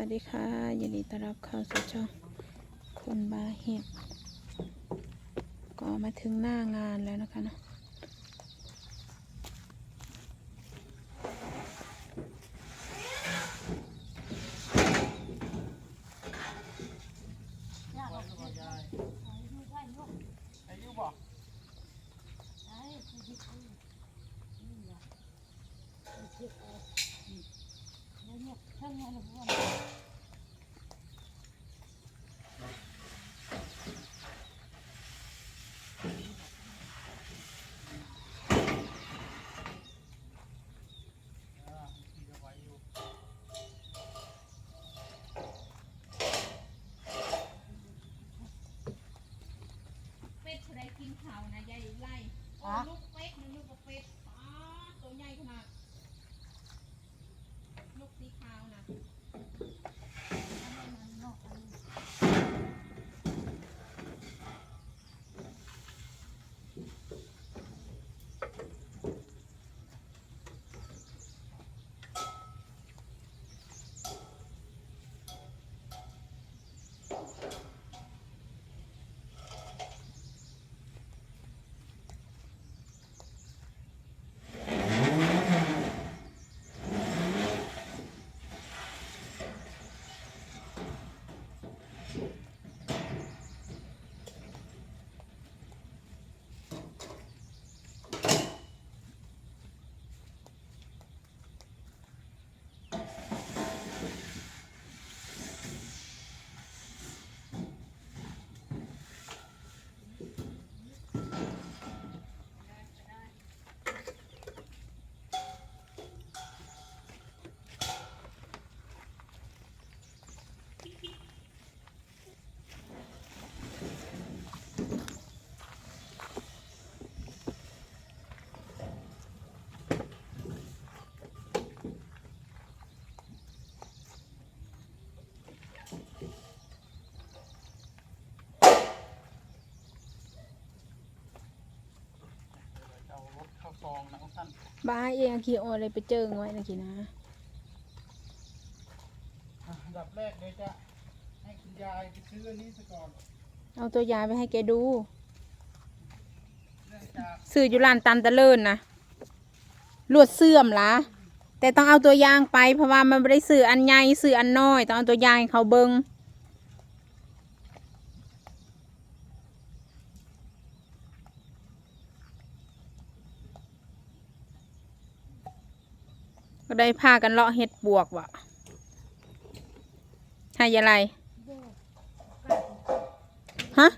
วัสดีค่ะยินดีต้อนรับเข้าสู่ช่องคนบาเห็ดก็มาถึงหน้างานแล้วนะคะเนาะเดได้กินข้าวนะยายไล่โอ้ลูกเป็ดนึงลูกกับเป็ดอ๋อตัวใหญ่ขนาด รถเข้าซองนะท่านบ้าเองขี่โออะไรไปเจิงไว้นะกี่นะอะอันดับแรกเดี๋ยวจะให้คุณยายไปซื้ออันนี้ซะก่อนเอาตัวยาไปให้แกดู เนื่องจากสื่ออยู่ร้านตันตะเลินนะลวดเสื่อมละแต่ต้องเอาตัวยางไปเพราะว่ามันไม่ได้สื่ออันใหญ่สื่ออันน้อย ต้องเอาตัวยางให้เขาเบิง ก็ได้พากันเลาะเห็ดบวกวะให้อะไรฮะ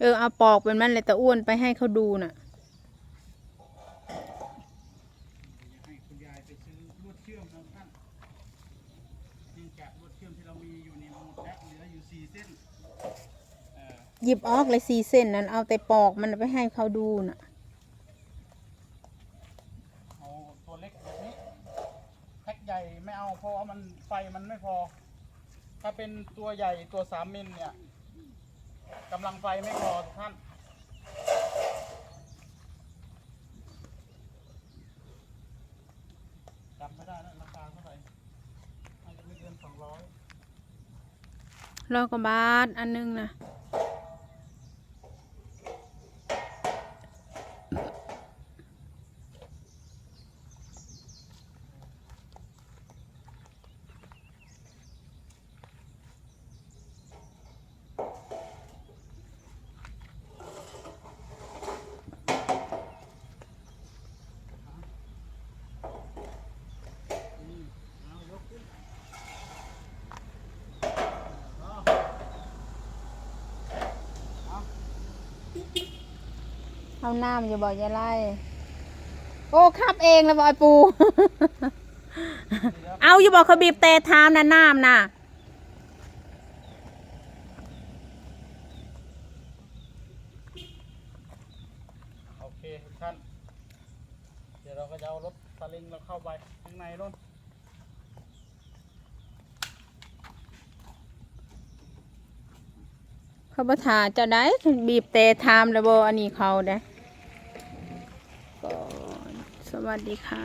เออเอาปอกเป็นมันเลยต่อ้วนไปให้เขาดูน่ะ ให้คุณยายไปซื้อลวดเชื่อมนะท่าน เนื่องจากลวดเชื่อมที่เรามีอยู่เนี่ยหมดแล้วเหลืออยู่สี่เส้นเอ่อหยิบออกเลยสี่เส้นนั้นเอาแต่ปอกมันไปให้เขาดูน่ะ เอาตัวเล็กแบบนี้แพ็คใหญ่ไม่เอาเพราะว่ามันไฟมันไม่พอ ถ้าเป็นตัวใหญ่ตัวสามมิลเนี่ยกำลังไฟไม่พอทุกท่าน จำไม่ได้แล้วราคาเท่าไหร่น่าจะไม่เกินสองร้อย รอยกว่าบาทอันนึงนะ เอายกขึ้น เอาน้ำอย่าบอกอย่าไล่ โอ้ขับเองแล้วบอยปู เอาอย่าบอกเขาบีบแต่เท้านะน้ำน่ะโอเคทุกท่าน เดี๋ยวเราก็จะเอารถสลิงเราเข้าไปข้างในนู่นเขาประทาเจะได้บีบแต่ทามแล้วบอันนี้เขาเด้อก่อนส วัสดีค่ะ